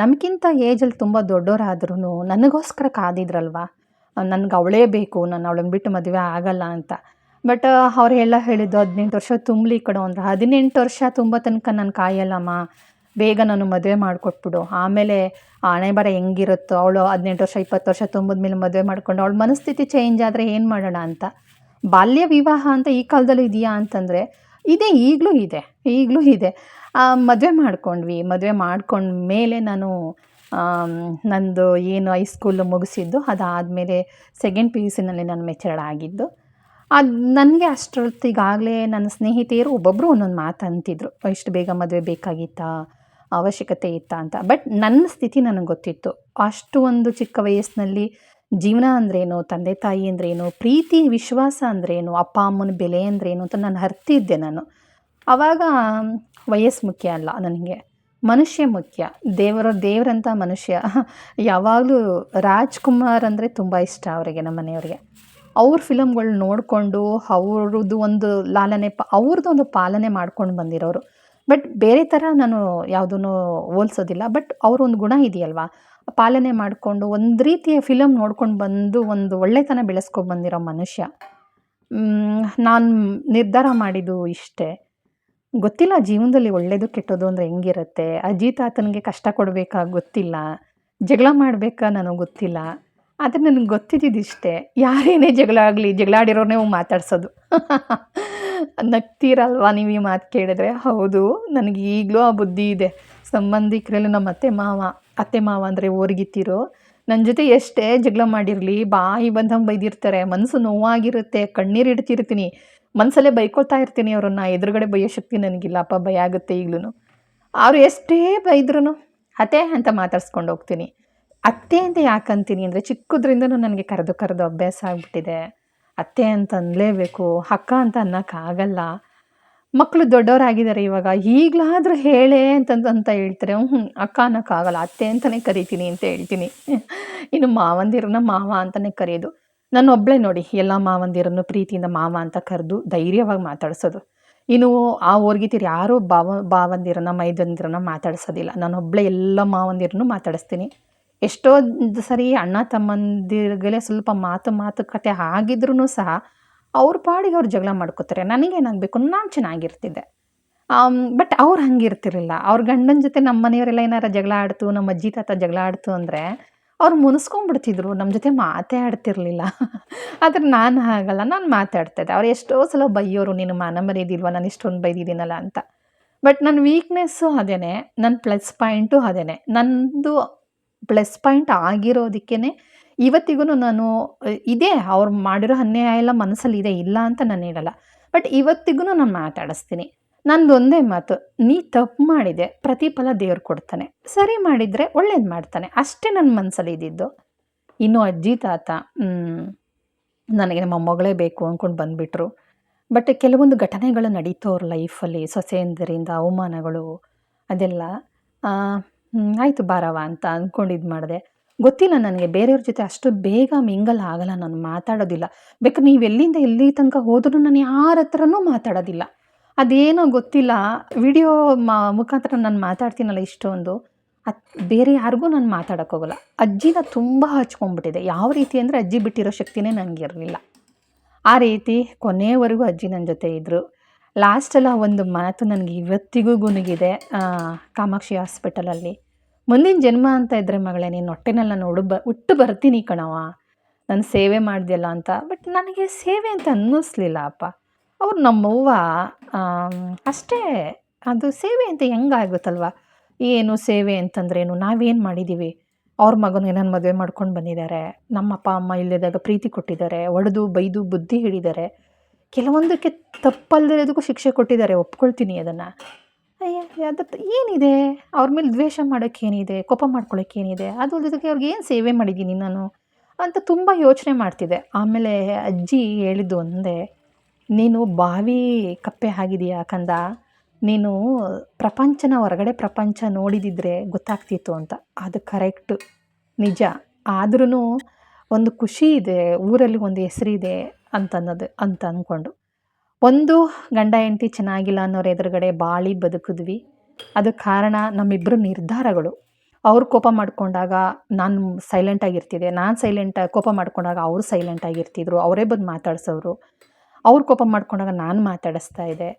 ನಮಗಿಂತ ಏಜಲ್ಲಿ ತುಂಬ ದೊಡ್ಡವರಾದ್ರೂ ನನಗೋಸ್ಕರ ಕಾದಿದ್ರಲ್ವಾ? ನನಗೆ ಅವಳೇ ಬೇಕು, ನಾನು ಅವಳನ್ನು ಬಿಟ್ಟು ಮದುವೆ ಆಗಲ್ಲ ಅಂತ. ಬಟ್, ಅವ್ರು ಎಲ್ಲ ಹೇಳಿದ್ದು ಹದಿನೆಂಟು ವರ್ಷ ತುಂಬಲಿ ಕಡೆ ಅಂದ್ರೆ. ಹದಿನೆಂಟು ವರ್ಷ ತುಂಬ ತನಕ ನಾನು ಕಾಯಲ್ಲಮ್ಮ. ಬೇಗ ನಾನು ಮದುವೆ ಮಾಡಿಕೊಟ್ಬಿಡು. ಆಮೇಲೆ ಹಣೆ ಬರ ಹೆಂಗಿರುತ್ತೋ, ಅವಳು ಹದಿನೆಂಟು ವರ್ಷ, ಇಪ್ಪತ್ತು ವರ್ಷ ತುಂಬಿದ ಮದುವೆ ಮಾಡ್ಕೊಂಡು ಅವಳ ಮನಸ್ಥಿತಿ ಚೇಂಜ್ ಆದರೆ ಏನು ಮಾಡೋಣ ಅಂತ. ಬಾಲ್ಯ ವಿವಾಹ ಅಂತ ಈ ಕಾಲದಲ್ಲೂ ಇದೆಯಾ ಅಂತಂದರೆ, ಇದೆ, ಈಗಲೂ ಇದೆ ಈಗಲೂ ಇದೆ. ಮದುವೆ ಮಾಡ್ಕೊಂಡ್ವಿ. ಮದುವೆ ಮಾಡ್ಕೊಂಡ ಮೇಲೆ ನಾನು ನಂದು ಏನು ಹೈಸ್ಕೂಲು ಮುಗಿಸಿದ್ದು, ಅದಾದಮೇಲೆ ಸೆಕೆಂಡ್ ಪಿ ಯು ಸಿನಲ್ಲಿ ನಾನು ಮೆಚರ್ಡ್ ಆಗಿದ್ದು. ಅದು ನನಗೆ ಅಷ್ಟೊತ್ತಿಗಾಗಲೇ ನನ್ನ ಸ್ನೇಹಿತೆಯರು ಒಬ್ಬೊಬ್ಬರು ಒಂದೊಂದು ಮಾತು ಅಂತಿದ್ರು ಇಷ್ಟು ಬೇಗ ಮದುವೆ ಬೇಕಾಗಿತ್ತಾ? ಅವಶ್ಯಕತೆ ಇತ್ತ ಅಂತ. ಬಟ್ ನನ್ನ ಸ್ಥಿತಿ ನನಗೆ ಗೊತ್ತಿತ್ತು. ಅಷ್ಟು ಒಂದು ಚಿಕ್ಕ ವಯಸ್ಸಿನಲ್ಲಿ ಜೀವನ ಅಂದ್ರೇನು, ತಂದೆ ತಾಯಿ ಅಂದ್ರೇನು, ಪ್ರೀತಿ, ವಿಶ್ವಾಸ ಅಂದ್ರೇನು, ಅಪ್ಪ ಅಮ್ಮನ ಬೆಲೆ ಅಂದ್ರೇನು ಅಂತ ನಾನು ಹರ್ತಿದ್ದೆ ನಾನು. ಆವಾಗ ವಯಸ್ಸು ಮುಖ್ಯ ಅಲ್ಲ ನನಗೆ. ಮನುಷ್ಯ ಮುಖ್ಯ. ದೇವರ ದೇವರಂಥ ಮನುಷ್ಯ. ಯಾವಾಗಲೂ ರಾಜ್ಕುಮಾರ್ ಅಂದರೆ ತುಂಬ ಇಷ್ಟ ಅವರಿಗೆ ನಮ್ಮ ಮನೆಯವರಿಗೆ. ಅವ್ರ ಫಿಲಮ್ಗಳು ನೋಡಿಕೊಂಡು ಅವ್ರದ್ದು ಒಂದು ಲಾಲನೆ ಪ ಅವ್ರದ್ದು ಒಂದು ಪಾಲನೆ ಮಾಡ್ಕೊಂಡು ಬಂದಿರೋರು. ಬಟ್ ಬೇರೆ ಥರ ನಾನು ಯಾವುದೂ ಹೋಲ್ಸೋದಿಲ್ಲ. ಬಟ್ ಅವರೊಂದು ಗುಣ ಇದೆಯಲ್ವಾ? ಪಾಲನೆ ಮಾಡಿಕೊಂಡು ಒಂದು ರೀತಿಯ ಫಿಲಮ್ ನೋಡ್ಕೊಂಡು ಬಂದು ಒಂದು ಒಳ್ಳೆತನ ಬೆಳೆಸ್ಕೊಂಡು ಬಂದಿರೋ ಮನುಷ್ಯ. ನಾನು ನಿರ್ಧಾರ ಮಾಡಿದ್ದು ಇಷ್ಟೇ. ಗೊತ್ತಿಲ್ಲ ಜೀವನದಲ್ಲಿ ಒಳ್ಳೆಯದು ಕೆಟ್ಟದ್ದು ಅಂದರೆ ಹೆಂಗಿರುತ್ತೆ? ಅಜ್ಜಿ ತಾತನಿಗೆ ಕಷ್ಟ ಕೊಡಬೇಕಾ ಗೊತ್ತಿಲ್ಲ. ಜಗಳ ಮಾಡಬೇಕಾ ನನಗೆ ಗೊತ್ತಿಲ್ಲ. ಆದರೆ ನನಗೆ ಗೊತ್ತಿದ್ದಿದ್ದಿಷ್ಟೇ ಯಾರೇನೇ ಜಗಳ ಆಗಲಿ ಜಗಳ ಆಡಿರೋರ್ನೇ ಮಾತಾಡ್ಸೋದು. ನಗ್ತೀರಲ್ವಾ ನೀವು ಈ ಮಾತು ಕೇಳಿದ್ರೆ? ಹೌದು, ನನಗೆ ಈಗಲೂ ಆ ಬುದ್ಧಿ ಇದೆ. ಸಂಬಂಧಿಕರಲ್ಲಿ ನಮ್ಮ ಅತ್ತೆ ಮಾವ ಅತ್ತೆ ಮಾವ ಅಂದರೆ ಓರ್ಗಿತ್ತಿರೋ. ನನ್ನ ಜೊತೆ ಎಷ್ಟೇ ಜಗಳ ಮಾಡಿರಲಿ, ಬಾಯಿ ಬಂದಂಗೆ ಬೈದಿರ್ತಾರೆ. ಮನಸ್ಸು ನೋವಾಗಿರುತ್ತೆ, ಕಣ್ಣೀರು ಇಡ್ತಿರ್ತೀನಿ. ಮನಸ್ಸಲ್ಲೇ ಬೈಕೊಳ್ತಾ ಇರ್ತೀನಿ ಅವ್ರನ್ನ. ಎದುರುಗಡೆ ಬೈಯೋ ಶಕ್ತಿ ನನಗಿಲ್ಲಪ್ಪ ಭಯ ಆಗುತ್ತೆ ಈಗಲೂ ಅವರು ಎಷ್ಟೇ ಬೈದ್ರೂ ಅತ್ತೆ ಅಂತ ಮಾತಾಡ್ಸ್ಕೊಂಡು ಹೋಗ್ತೀನಿ. ಅತ್ತೆ ಅಂತ ಯಾಕಂತೀನಿ ಅಂದರೆ ಚಿಕ್ಕದ್ರಿಂದನೂ ನನಗೆ ಕರೆದು ಕರೆದು ಅಭ್ಯಾಸ ಆಗಿಬಿಟ್ಟಿದೆ. ಅತ್ತೆ ಅಂತ ಅನ್ನಲೇಬೇಕು ಅಕ್ಕ ಅಂತ ಅನ್ನೋಕ್ಕಾಗಲ್ಲ ಮಕ್ಕಳು ದೊಡ್ಡವರಾಗಿದ್ದಾರೆ ಇವಾಗ, ಈಗಲಾದರೂ ಹೇಳೇ ಅಂತಂದು ಅಂತ ಹೇಳ್ತಾರೆ. ಹ್ಞೂ ಅಕ್ಕ ಅನ್ನೋಕ್ಕಾಗಲ್ಲ ಅತ್ತೆ ಅಂತಲೇ ಕರಿತೀನಿ ಅಂತ ಹೇಳ್ತೀನಿ. ಇನ್ನು ಮಾವಂದಿರನ್ನ ಮಾವ ಅಂತಲೇ ಕರೆಯೋದು. ನಾನು ಒಬ್ಬಳೇ ನೋಡಿ, ಎಲ್ಲ ಮಾವಂದಿರನ್ನು ಪ್ರೀತಿಯಿಂದ ಮಾವ ಅಂತ ಕರೆದು ಧೈರ್ಯವಾಗಿ ಮಾತಾಡಿಸೋದು. ಇನ್ನು ಆ ಊರ್ಗಿತೀರು ಯಾರೂ ಬಾವ ಬಾವಂದಿರನ್ನ ಮೈದಂದಿರನ್ನ ಮಾತಾಡಿಸೋದಿಲ್ಲ. ನಾನು ಒಬ್ಬಳೇ ಎಲ್ಲ ಮಾವಂದಿರನ್ನು ಮಾತಾಡಿಸ್ತೀನಿ. ಎಷ್ಟೋ ಸರಿ ಅಣ್ಣ ತಮ್ಮಂದಿರಿಗೆಲ್ಲ ಸ್ವಲ್ಪ ಮಾತು ಮಾತುಕತೆ ಆಗಿದ್ರೂ ಸಹ ಅವ್ರ ಪಾಡಿಗೆ ಅವ್ರು ಜಗಳ ಮಾಡ್ಕೋತಾರೆ. ನನಗೇನಾಗಬೇಕು? ನಾನು ಚೆನ್ನಾಗಿರ್ತಿದ್ದೆ. ಬಟ್ ಅವ್ರು ಹಂಗಿರ್ತಿರಲಿಲ್ಲ. ಅವ್ರ ಗಂಡನ ಜೊತೆ ನಮ್ಮ ಮನೆಯವರೆಲ್ಲ ಏನಾರ ಜಗಳ ಆಡ್ತು ನಮ್ಮ ಅಜ್ಜಿ ತಾತ ಜಗಳ ಆಡ್ತು ಅಂದರೆ ಅವ್ರು ಮುನಿಸ್ಕೊಂಡ್ಬಿಡ್ತಿದ್ರು ನಮ್ಮ ಜೊತೆ ಮಾತೇ ಆಡ್ತಿರ್ಲಿಲ್ಲ. ಆದರೆ ನಾನು ಹಾಗಲ್ಲ. ನಾನು ಮಾತಾಡ್ತಿದ್ದೆ. ಅವ್ರು ಎಷ್ಟೋ ಸಲ ಬೈಯೋರು, ನೀನು ಮಾನ ಮರ್ಯಾದಿಲ್ವ ನಾನು ಇಷ್ಟೊಂದು ಬೈದಿದ್ದೀನಲ್ಲ ಅಂತ. ಬಟ್ ನನ್ನ ವೀಕ್ನೆಸ್ಸು ಅದೇ ನನ್ನ ಪ್ಲಸ್ ಪಾಯಿಂಟು ಅದೇ ನಂದು ಪ್ಲಸ್ ಪಾಯಿಂಟ್ ಆಗಿರೋದಕ್ಕೇ ಇವತ್ತಿಗೂ ನಾನು, ಇದೆ, ಅವ್ರು ಮಾಡಿರೋ ಅನ್ಯಾಯ ಎಲ್ಲ ಮನಸ್ಸಲ್ಲಿ ಇದೆ, ಇಲ್ಲ ಅಂತ ನಾನು ಹೇಳಲ್ಲ. ಬಟ್ ಇವತ್ತಿಗೂ ನಾನು ಮಾತಾಡಿಸ್ತೀನಿ. ನಂದು ಒಂದೇ ಮಾತು, ನೀ ತಪ್ಪು ಮಾಡಿದೆ, ಪ್ರತಿಫಲ ದೇವ್ರು ಕೊಡ್ತಾನೆ. ಸರಿ ಮಾಡಿದರೆ ಒಳ್ಳೇದು ಮಾಡ್ತಾನೆ. ಅಷ್ಟೇ ನನ್ನ ಮನಸ್ಸಲ್ಲಿ ಇದ್ದಿದ್ದು. ಇನ್ನು ಅಜ್ಜಿ, ತಾತ ನನಗೆ ನಮ್ಮ ಮಗಳೇ ಬೇಕು ಅಂದ್ಕೊಂಡು ಬಂದುಬಿಟ್ರು. ಬಟ್ ಕೆಲವೊಂದು ಘಟನೆಗಳು ನಡೀತು ಅವ್ರ ಲೈಫಲ್ಲಿ ಸೊಸೆಯಂದರಿಂದ ಅವಮಾನಗಳು ಅದೆಲ್ಲ ಆಯಿತು ಬಾರವ ಅಂತ ಅಂದ್ಕೊಂಡು ಇದು ಮಾಡಿದೆ. ಗೊತ್ತಿಲ್ಲ ನನಗೆ ಬೇರೆಯವ್ರ ಜೊತೆ ಅಷ್ಟು ಬೇಗ ಮಿಂಗಲ್ ಆಗಲ್ಲ, ನಾನು ಮಾತಾಡೋದಿಲ್ಲ. ಬೇಕಾದ್ರೆ ನೀವು ಎಲ್ಲಿಂದ ಎಲ್ಲಿ ತನಕ ಹೋದ್ರೂ ನಾನು ಯಾರ ಹತ್ರನೂ ಮಾತಾಡೋದಿಲ್ಲ. ಅದೇನೋ ಗೊತ್ತಿಲ್ಲ, ವಿಡಿಯೋ ಮಾ, ಮುಖಾಂತರ ನಾನು ಮಾತಾಡ್ತೀನಲ್ಲ ಇಷ್ಟೊಂದು ಅತ್ ಬೇರೆ ಯಾರಿಗೂ ನಾನು ಮಾತಾಡೋಕ್ಕೋಗಲ್ಲ ಅಜ್ಜಿನ ತುಂಬ ಹಚ್ಕೊಂಡ್ಬಿಟ್ಟಿದೆ. ಯಾವ ರೀತಿ ಅಂದರೆ ಅಜ್ಜಿ ಬಿಟ್ಟಿರೋ ಶಕ್ತಿನೇ ನನಗಿರಲಿಲ್ಲ ಆ ರೀತಿ ಕೊನೆಯವರೆಗೂ ಅಜ್ಜಿ ನನ್ನ ಜೊತೆ ಇದ್ದರು ಲಾಸ್ಟೆಲ್ಲ ಒಂದು ಮಾತು ನನಗೆ ಇವತ್ತಿಗೂ ಗುನುಗಿದೆ ಕಾಮಾಕ್ಷಿ ಹಾಸ್ಪಿಟಲಲ್ಲಿ ಮುಂದಿನ ಜನ್ಮ ಅಂತ ಇದ್ದರೆ ಮಗಳೇ, ನೀನು ಹೊಟ್ಟೆನೆಲ್ಲ ನೋಡು, ಬ ಉಟ್ಟು ಬರ್ತೀನಿ ಕಣವ ನಾನು ಸೇವೆ ಮಾಡಿದೆಯಲ್ಲ ಅಂತ ಬಟ್ ನನಗೆ ಸೇವೆ ಅಂತ ಅನ್ನಿಸ್ಲಿಲ್ಲ ಅಪ್ಪ. ಅವ್ರು ನಮ್ಮವ್ವ ಅಷ್ಟೇ, ಅದು ಸೇವೆ ಅಂತ ಹೆಂಗಾಗುತ್ತಲ್ವ? ಏನು ಸೇವೆ ಅಂತಂದ್ರೇನು, ನಾವೇನು ಮಾಡಿದ್ದೀವಿ ಅವ್ರ ಮಗನಿಗೆ ನಾನು ಮದುವೆ ಮಾಡ್ಕೊಂಡು ಬಂದಿದ್ದಾರೆ. ನಮ್ಮ ಅಪ್ಪ ಅಮ್ಮ ಇಲ್ಲದಾಗ ಪ್ರೀತಿ ಕೊಟ್ಟಿದ್ದಾರೆ. ಒಡೆದು, ಬೈದು, ಬುದ್ಧಿ ಹೇಳಿದ್ದಾರೆ ಕೆಲವೊಂದಕ್ಕೆ ತಪ್ಪಲ್ದಿರೋದಕ್ಕೂ ಶಿಕ್ಷೆ ಕೊಟ್ಟಿದ್ದಾರೆ, ಒಪ್ಕೊಳ್ತೀನಿ ಅದನ್ನು. ಅಯ್ಯ ಏನಿದೆ? ಅವ್ರ ಮೇಲೆ ದ್ವೇಷ ಮಾಡೋಕ್ಕೇನಿದೆ ಕೋಪ ಮಾಡ್ಕೊಳ್ಳೋಕ್ಕೇನಿದೆ ಅದು ಅಲ್ಲದಕ್ಕೆ ಅವ್ರಿಗೆ ಏನು ಸೇವೆ ಮಾಡಿದ್ದೀನಿ ನಾನು? ಅಂತ ತುಂಬ ಯೋಚನೆ ಮಾಡ್ತಿದ್ದೆ ಆಮೇಲೆ ಅಜ್ಜಿ ಹೇಳಿದ್ದು ಒಂದೇ, ನೀನು ಬಾವಿ ಕಪ್ಪೆ ಆಗಿದೆಯಾ ಕಂದ? ನೀನು ಪ್ರಪಂಚನ ಹೊರಗಡೆ ಪ್ರಪಂಚ ನೋಡಿದಿದ್ರೆ ಗೊತ್ತಾಗ್ತಿತ್ತು ಅಂತ. ಅದು ಕರೆಕ್ಟು ನಿಜ. ಆದ್ರೂ ಒಂದು ಖುಷಿ ಇದೆ, ಊರಲ್ಲಿ ಒಂದು ಹೆಸರಿದೆ. ಅಂತ ಅನ್ನೋದು ಅಂತ ಅಂದ್ಕೊಂಡು ಒಂದು ಗಂಡ ಹೆಂಡತಿ ಚೆನ್ನಾಗಿಲ್ಲ ಅನ್ನೋರು ಎದುರುಗಡೆ ಬಾಳಿ ಬದುಕಿದ್ವಿ. ಅದಕ್ಕೆ ಕಾರಣ ನಮ್ಮಿಬ್ಬರು ನಿರ್ಧಾರಗಳು. ಅವ್ರು ಕೋಪ ಮಾಡ್ಕೊಂಡಾಗ ನಾನು ಸೈಲೆಂಟಾಗಿರ್ತಿದ್ದೆ ನಾನು ಸೈಲೆಂಟ್ ಕೋಪ ಮಾಡ್ಕೊಂಡಾಗ ಅವರು ಸೈಲೆಂಟಾಗಿರ್ತಿದ್ರು ಅವರೇ ಬಂದು ಮಾತಾಡ್ಸೋರು ಅವ್ರು ಕೋಪ ಮಾಡ್ಕೊಂಡಾಗ ನಾನು ಮಾತಾಡಿಸ್ತಾ ಇದ್ದೆ.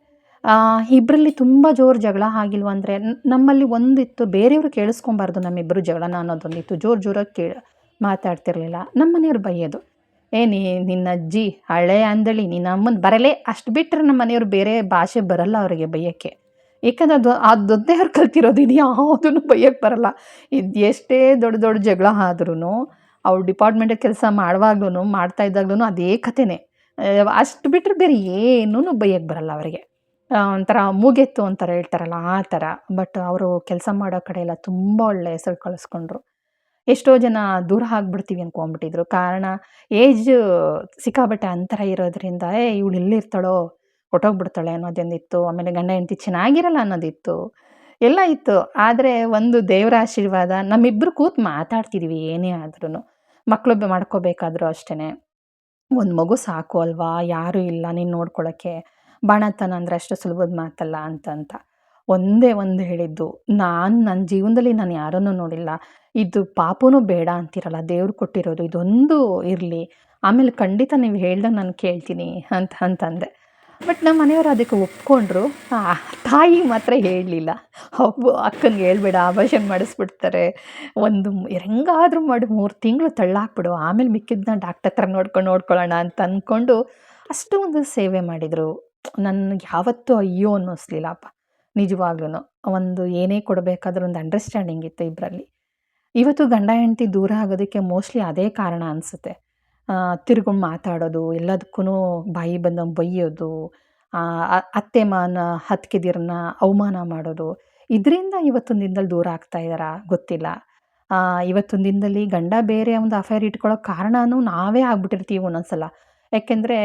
ಇಬ್ಬರಲ್ಲಿ ತುಂಬ ಜೋರು ಜಗಳ ಆಗಿಲ್ವ ಅಂದರೆ ನಮ್ಮಲ್ಲಿ ಒಂದಿತ್ತು, ಬೇರೆಯವರು ಕೇಳಿಸ್ಕೊಬಾರ್ದು ನಮ್ಮಿಬ್ಬರು ಜಗಳನ ಅನ್ನೋದೊಂದಿತ್ತು. ಜೋರು ಜೋರಾಗಿ ಕೇಳಿ, ಮಾತಾಡ್ತಿರ್ಲಿಲ್ಲ. ನಮ್ಮ ಮನೆಯವ್ರು ಬೈಯೋದು. ಏ, ನೀ, ನಿನ್ನ ಅಜ್ಜಿ, ಹಳೆ ಅಂದಳಿ ನಿನ್ನ ಅಮ್ಮನ ಬರಲೇ? ಅಷ್ಟು ಬಿಟ್ಟರೆ ನಮ್ಮ ಮನೆಯವ್ರು ಬೇರೆ ಭಾಷೆ ಬರಲ್ಲ ಅವರಿಗೆ ಬೈಯೋಕ್ಕೆ. ಏಕೆಂದ್ರೆ ಅದು, ಆ ಅವ್ರು ಕಲ್ತಿರೋದು ಇದು ಯಾವುದನ್ನು ಬೈಯೋಕ್ಕೆ ಬರಲ್ಲ. ಇದು ಎಷ್ಟೇ ದೊಡ್ಡ ದೊಡ್ಡ ಜಗಳ ಆದ್ರೂ ಅವ್ರು ಡಿಪಾರ್ಟ್ಮೆಂಟ್ ಕೆಲಸ ಮಾಡುವಾಗ್ಲೂ ಮಾಡ್ತಾ ಇದ್ದಾಗ್ಲೂ ಅದೇ ಕಥೆನೇ. ಅಷ್ಟು ಬಿಟ್ಟರೆ ಬೇರೆ ಏನೂ ಬಯ್ಯಕ್ಕೆ ಬರಲ್ಲ ಅವರಿಗೆ. ಒಂಥರ ಮೂಗೆತ್ತು ಅಂತಾರೆ ಹೇಳ್ತಾರಲ್ಲ, ಆ ಥರ. ಬಟ್ ಅವರು ಕೆಲಸ ಮಾಡೋ ಕಡೆ ಎಲ್ಲ ತುಂಬ ಒಳ್ಳೆ ಹೆಸರು ಕಳಿಸ್ಕೊಂಡ್ರು. ಎಷ್ಟೋ ಜನ ದೂರ ಆಗ್ಬಿಡ್ತೀವಿ ಅಂದ್ಕೊಂಬಿಟ್ಟಿದ್ರು ಕಾರಣ ಏಜ್ ಸಿಕ್ಕಾಬಟ್ಟೆ ಅಂತರ ಇರೋದ್ರಿಂದ, ಏ, ಇವಳು ಎಲ್ಲಿರ್ತಾಳೋ ಹೊಟ್ಟೋಗ್ಬಿಡ್ತಾಳೆ ಅನ್ನೋದೊಂದಿತ್ತು. ಆಮೇಲೆ ಗಂಡ ಹೆಂಡತಿ ಚೆನ್ನಾಗಿರಲ್ಲ ಅನ್ನೋದಿತ್ತು. ಎಲ್ಲ ಇತ್ತು. ಆದರೆ ಒಂದು ದೇವರ ಆಶೀರ್ವಾದ ನಮ್ಮಿಬ್ಬರು ಕೂತು ಮಾತಾಡ್ತಿದ್ವಿ ಏನೇ ಆದ್ರೂ ಮಕ್ಕಳು ಮಾಡ್ಕೋಬೇಕಾದ್ರೂ ಅಷ್ಟೇ ಒಂದು ಮಗು ಸಾಕು ಅಲ್ವಾ? ಯಾರೂ ಇಲ್ಲ ನೀನು ನೋಡ್ಕೊಳ್ಳೋಕ್ಕೆ ಬಾಣತನ ಅಂದರೆ ಅಷ್ಟು ಸುಲಭದ ಮಾತಲ್ಲ ಅಂತಂತ ಒಂದೇ ಒಂದು ಹೇಳಿದ್ದು, ನಾನು ನನ್ನ ಜೀವನದಲ್ಲಿ ನಾನು ಯಾರನ್ನೂ ನೋಡಿಲ್ಲ. ಇದು ಪಾಪನೂ ಬೇಡ ಅಂತಿರಲ್ಲ, ದೇವ್ರು ಕೊಟ್ಟಿರೋದು ಇದೊಂದು ಇರಲಿ. ಆಮೇಲೆ ಖಂಡಿತ ನೀವು ಹೇಳ್ದಂಗೆ ನಾನು ಕೇಳ್ತೀನಿ ಅಂತ, ಅಂತಂದೆ. ಬಟ್ ನಮ್ಮ ಮನೆಯವರು ಅದಕ್ಕೆ ಒಪ್ಕೊಂಡ್ರು. ತಾಯಿ ಮಾತ್ರ ಹೇಳಲಿಲ್ಲ. ಒಬ್ಬ ಅಕ್ಕನಿಗೆ ಹೇಳ್ಬೇಡ ಆಭಾಷಣ ಮಾಡಿಸ್ಬಿಡ್ತಾರೆ. ಒಂದು ಹೆಂಗಾದ್ರೂ ಮಾಡಿ, ಮೂರು ತಿಂಗಳು ತಳ್ಳಾಕ್ಬಿಡು, ಆಮೇಲೆ ಮಿಕ್ಕಿದ್ದನ್ನ ಡಾಕ್ಟರ್ ಹತ್ರ ನೋಡ್ಕೊಂಡು ನೋಡ್ಕೊಳ್ಳೋಣ ಅಂತ ಅಂದ್ಕೊಂಡು ಅಷ್ಟು ಒಂದು ಸೇವೆ ಮಾಡಿದರು. ನನಗೆ ಯಾವತ್ತೂ ಅಯ್ಯೋ ಅನ್ನಿಸ್ಲಿಲ್ಲಪ್ಪ ನಿಜವಾಗ್ಲೂ ಒಂದು ಏನೇ ಕೊಡಬೇಕಾದ್ರೂ ಒಂದು ಅಂಡರ್ಸ್ಟ್ಯಾಂಡಿಂಗ್ ಇತ್ತು ಇಬ್ಬರಲ್ಲಿ ಇವತ್ತು ಗಂಡ ಹೆಂಡತಿ ದೂರ ಆಗೋದಕ್ಕೆ ಮೋಸ್ಟ್ಲಿ ಅದೇ ಕಾರಣ ಅನಿಸುತ್ತೆ. ತಿರ್ಗೊಂಡು ಮಾತಾಡೋದು ಎಲ್ಲದಕ್ಕೂ ಬಾಯಿ ಬಂದಂಗೆ ಬೈಯೋದು ಅತ್ತೆ ಮಾನ ಹತ್ಕಿದಿರನ್ನ ಅವಮಾನ ಮಾಡೋದು, ಇದರಿಂದ ಇವತ್ತೊಂದು ದಿನದಲ್ಲಿ ದೂರ ಆಗ್ತಾ ಇದ್ದಾರಾ ಗೊತ್ತಿಲ್ಲ. ಇವತ್ತೊಂದು ದಿನದಲ್ಲಿ ಗಂಡ ಬೇರೆ ಒಂದು ಅಫೈರ್ ಇಟ್ಕೊಳ್ಳೋ ಕಾರಣನೂ ನಾವೇ ಆಗ್ಬಿಟ್ಟಿರ್ತೀವಿ ಒಂದೊಂದ್ಸಲ. ಯಾಕೆಂದರೆ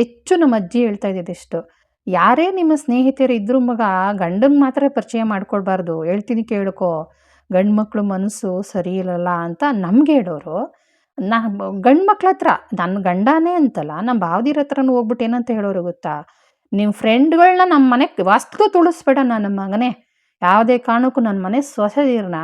ಹೆಚ್ಚು ನಮ್ಮ ಅಜ್ಜಿ ಹೇಳ್ತಾ ಇದ್ದಿದ್ದೆಷ್ಟು ಯಾರೇ ನಿಮ್ಮ ಸ್ನೇಹಿತರು ಇದ್ದರೂ ಮಗ ಗಂಡನ ಮಾತ್ರ ಪರಿಚಯ ಮಾಡ್ಕೊಳ್ಬಾರ್ದು. ಹೇಳ್ತೀನಿ ಕೇಳ್ಕೊ. ಗಂಡು ಮಕ್ಕಳು ಮನಸ್ಸು ಸರಿ ಇರಲ್ಲ ಅಂತ ನಮ್ಗೆ ಹೇಳೋರು. ನಾ ಗಂಡು ಮಕ್ಳ ಹತ್ರ ನನ್ನ ಗಂಡನೇ ಅಂತಲ್ಲ ನಮ್ಮ ಭಾವದಿರ ಹತ್ರನೂ ಹೋಗ್ಬಿಟ್ಟು ಏನಂತ ಹೇಳೋರು ಗೊತ್ತಾ? ನಿಮ್ಮ ಫ್ರೆಂಡ್ಗಳನ್ನ ನಮ್ಮ ಮನೆಗೆ ವಾಸ್ತು ತುಳಿಸ್ಬೇಡ ನನ್ನ ಮಗನೇ. ಯಾವುದೇ ಕಾರಣಕ್ಕೂ ನನ್ನ ಮನೆ ಸೊಸೆದಿರನ್ನ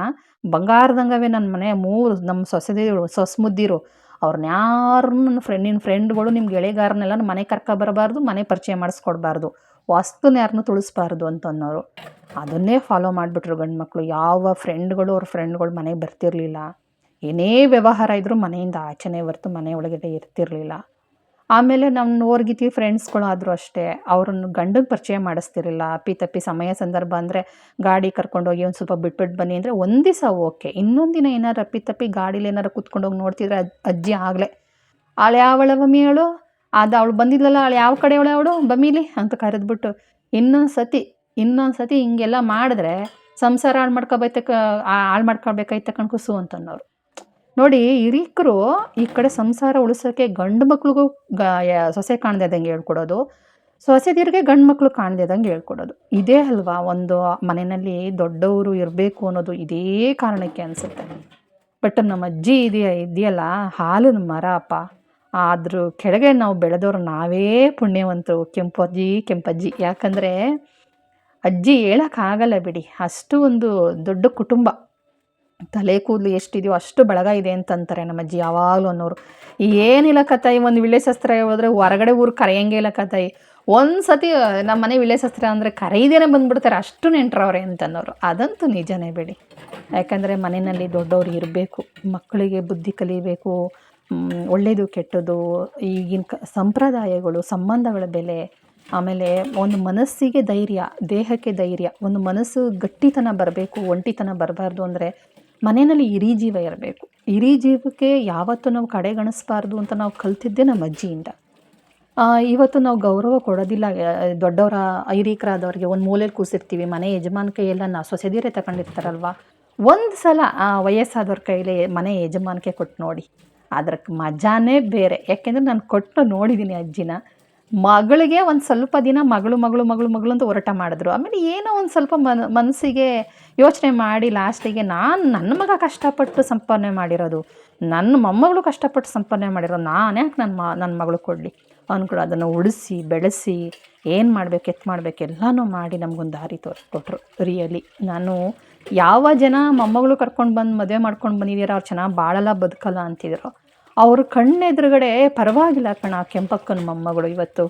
ಬಂಗಾರದಂಗವೇ ನನ್ನ ಮನೆ. ಮೂರು ನಮ್ಮ ಸೊಸೆದಿರು, ಸೊಸಮುದ್ದಿರು. ಅವ್ರನ್ನ ಯಾರು ನನ್ನ ಫ್ರೆಂಡ್ ನಿನ್ನ ಫ್ರೆಂಡ್ಗಳು ನಿಮ್ಮ ಗೆಳೆಗಾರನ್ನೆಲ್ಲ ನಮ್ಮ ಮನೆ ಕರ್ಕೊ ಬರಬಾರ್ದು, ಮನೆ ಪರಿಚಯ ಮಾಡಿಸ್ಕೊಡ್ಬಾರ್ದು. ವಾಸ್ತುನ ಯಾರನ್ನೂ ತುಳಿಸ್ಬಾರ್ದು ಅಂತ ಅನ್ನೋರು ಅದನ್ನೇ ಫಾಲೋ ಮಾಡಿಬಿಟ್ರು ಗಂಡು ಮಕ್ಕಳು ಯಾವ ಫ್ರೆಂಡ್ಗಳು ಅವ್ರ ಫ್ರೆಂಡ್ಗಳು ಮನೆಗೆ ಬರ್ತಿರಲಿಲ್ಲ. ಏನೇ ವ್ಯವಹಾರ ಇದ್ದರೂ ಮನೆಯಿಂದ ಆಚೆನೇ ಹೊರ್ತು ಮನೆ ಒಳಗಡೆ ಇರ್ತಿರಲಿಲ್ಲ. ಆಮೇಲೆ ನಮ್ಮ ಓರ್ಗಿತಿ ಫ್ರೆಂಡ್ಸ್ಗಳು ಆದರೂ ಅಷ್ಟೇ, ಅವ್ರನ್ನು ಗಂಡಗೆ ಪರಿಚಯ ಮಾಡಿಸ್ತಿರಲಿಲ್ಲ. ಅಪ್ಪಿ ತಪ್ಪಿ ಸಮಯ ಸಂದರ್ಭ ಅಂದರೆ ಗಾಡಿ ಕರ್ಕೊಂಡೋಗಿ ಒಂದು ಸ್ವಲ್ಪ ಬಿಟ್ಬಿಟ್ಟು ಬನ್ನಿ ಅಂದರೆ ಒಂದು ದಿವಸ ಓಕೆ. ಇನ್ನೊಂದು ದಿನ ಏನಾರು ಅಪ್ಪಿ ತಪ್ಪಿ ಗಾಡೀಲಿ ಏನಾರು ಕೂತ್ಕೊಂಡೋಗಿ ನೋಡ್ತಿದ್ರೆ ಅಜ್ಜಿ ಆಗಲೇ. ಅವಳು ಯಾವಳ ಬಮ್ಮಿ ಅವಳು? ಅದು ಅವಳು ಬಂದಿದ್ಲಲ್ಲ ಅವಳು ಯಾವ ಕಡೆ ಅವಳು ಅವಳು? ಬಮ್ಮಿಲಿ ಅಂತ ಕರೆದ್ಬಿಟ್ಟು ಇನ್ನೊಂದು ಸತಿ ಇನ್ನೊಂದು ಸತಿ ಹಿಂಗೆಲ್ಲ ಮಾಡಿದ್ರೆ ಸಂಸಾರ ಹಾಳು ಮಾಡ್ಕೊಬೈತಕ್ಕ ಹಾಳು ಮಾಡ್ಕೊಳ್ಬೇಕಾಯ್ತ ಅಂತ ಅಂತನ್ನೋರು. ನೋಡಿ, ಹಿರೀಕರು ಈ ಕಡೆ ಸಂಸಾರ ಉಳಿಸೋಕ್ಕೆ ಗಂಡು ಮಕ್ಳಿಗೂ ಗ ಸೊಸೆ ಕಾಣದೇ ಇದ್ದಂಗೆ ಹೇಳ್ಕೊಡೋದು. ಸೊಸೆದಿರಿಗೆ ಗಂಡು ಮಕ್ಕಳು ಕಾಣದೇ ಇದ್ದಂಗೆ ಹೇಳ್ಕೊಡೋದು. ಇದೇ ಅಲ್ವಾ ಒಂದು ಮನೆಯಲ್ಲಿ ದೊಡ್ಡವರು ಇರಬೇಕು ಅನ್ನೋದು ಇದೇ ಕಾರಣಕ್ಕೆ ಅನಿಸುತ್ತೆ. ಬಟ್ ನಮ್ಮ ಅಜ್ಜಿ ಇದೆಯಾ, ಇದೆಯಲ್ಲ, ಹಾಲಿನ ಮರ ಅಪ್ಪ. ಆದರೂ ಕೆಳಗೆ ನಾವು ಬೆಳೆದವ್ರು ನಾವೇ ಪುಣ್ಯವಂತರು ಕೆಂಪಜ್ಜಿ ಕೆಂಪಜ್ಜಿ ಯಾಕಂದರೆ ಅಜ್ಜಿ ಹೇಳೋಕ್ಕಾಗಲ್ಲ ಬಿಡಿ. ಅಷ್ಟು ಒಂದು ದೊಡ್ಡ ಕುಟುಂಬ. ತಲೆ ಕೂದಲು ಎಷ್ಟಿದೆಯೋ ಅಷ್ಟು ಬಳಗ ಇದೆ ಅಂತಂತಾರೆ ನಮ್ಮ ಅಜ್ಜಿ ಯಾವಾಗಲೂ ಅನ್ನೋರು. ಏನಿಲ್ಲ ಕತಾಯಿ ಒಂದು ವಿಳ್ಯಶಸ್ತ್ರ ಹೋದ್ರೆ ಹೊರಗಡೆ ಊರು ಕರೆಯಂಗೆ ಇಲ್ಲ ಕತಾಯಿ ಒಂದು ಸತಿ ನಮ್ಮ ಮನೆ ವಿಳ್ಯಶಸ್ತ್ರ ಅಂದರೆ ಕರೆಯದೇನೆ ಬಂದ್ಬಿಡ್ತಾರೆ, ಅಷ್ಟು ನೆಂಟ್ರವ್ರೆ ಅಂತನ್ನೋರು. ಅದಂತೂ ನಿಜನೇ ಬಿಡಿ. ಯಾಕಂದರೆ ಮನೆಯಲ್ಲಿ ದೊಡ್ಡವ್ರು ಇರಬೇಕು, ಮಕ್ಕಳಿಗೆ ಬುದ್ಧಿ ಕಲಿಬೇಕು ಒಳ್ಳೆಯದು ಕೆಟ್ಟದ್ದು, ಈಗಿನ ಕ, ಸಂಪ್ರದಾಯಗಳು, ಸಂಬಂಧಗಳ ಬೆಲೆ, ಆಮೇಲೆ ಒಂದು ಮನಸ್ಸಿಗೆ ಧೈರ್ಯ, ದೇಹಕ್ಕೆ ಧೈರ್ಯ, ಒಂದು ಮನಸ್ಸು ಗಟ್ಟಿತನ ಬರಬೇಕು, ಒಂಟಿತನ ಬರಬಾರ್ದು ಅಂದರೆ ಮನೆಯಲ್ಲಿ ಇರಿ ಜೀವ ಇರಬೇಕು. ಹಿರಿ ಜೀವಕ್ಕೆ ಯಾವತ್ತೂ ನಾವು ಕಡೆಗಣಿಸ್ಬಾರ್ದು ಅಂತ ನಾವು ಕಲ್ತಿದ್ದೆ ನಮ್ಮ ಅಜ್ಜಿಯಿಂದ. ಇವತ್ತು ನಾವು ಗೌರವ ಕೊಡೋದಿಲ್ಲ ದೊಡ್ಡವರ ಐರೀಕರಾದವ್ರಿಗೆ ಒಂದು ಮೂಲೆಯಲ್ಲಿ ಕೂಸಿರ್ತೀವಿ, ಮನೆ ಯಜಮಾನ ಕೈಯೆಲ್ಲ ನಾ ಸೊಸೆದಿರೇ ತಗೊಂಡಿರ್ತಾರಲ್ವ? ಒಂದು ಸಲ ಆ ವಯಸ್ಸಾದವ್ರ ಕೈಲಿ ಮನೆ ಯಜಮಾನಕ್ಕೆ ಕೊಟ್ಟು ನೋಡಿ. ಅದ್ರ ಮಜಾನೇ ಬೇರೆ. ಯಾಕೆಂದರೆ ನಾನು ಕೊಟ್ಟು ನೋಡಿದ್ದೀನಿ ಅಜ್ಜಿನ. ಮಗಳಿಗೆ ಒಂದು ಸ್ವಲ್ಪ ದಿನ ಮಗಳು ಮಗಳು ಮಗಳು ಮಗಳು ಅಂತ ಹೊರಟ ಮಾಡಿದ್ರು. ಆಮೇಲೆ ಏನೋ ಒಂದು ಸ್ವಲ್ಪ ಮನ, ಮನಸ್ಸಿಗೆ ಯೋಚನೆ ಮಾಡಿ ಲಾಸ್ಟಿಗೆ ನಾನು ನನ್ನ ಮಗ ಕಷ್ಟಪಟ್ಟು ಸಂಪಾದನೆ ಮಾಡಿರೋದು ನನ್ನ ಮೊಮ್ಮಗಳು ಕಷ್ಟಪಟ್ಟು ಸಂಪಾದನೆ ಮಾಡಿರೋದು, ನಾನು ಯಾಕೆ ನನ್ನ ಮ ನನ್ನ ಮಗಳು ಕೊಡಲಿ? ಕೂಡ ಅದನ್ನು ಉಳಿಸಿ, ಬೆಳೆಸಿ, ಏನು ಮಾಡಬೇಕು ಎತ್ತು ಮಾಡಬೇಕು ಎಲ್ಲನೂ ಮಾಡಿ ನಮಗೊಂದು ದಾರಿ ತೋರಿಸ್ಕೊಟ್ರು ರಿಯಲಿ. ನಾನು ಯಾವ ಜನ ಮೊಮ್ಮಗಳು ಕರ್ಕೊಂಡು ಬಂದು ಮದುವೆ ಮಾಡ್ಕೊಂಡು ಬಂದಿದ್ದೀರ, ಅವ್ರು ಚೆನ್ನಾಗಿ ಬಾಳಲ್ಲ ಬದುಕಲ್ಲ ಅಂತಿದ್ರು. ಅವ್ರ ಕಣ್ಣೆದುರುಗಡೆ ಪರವಾಗಿಲ್ಲ ಕಣ ಕೆಂಪಕ್ಕನ ಮೊಮ್ಮಗಳು ಇವತ್ತು.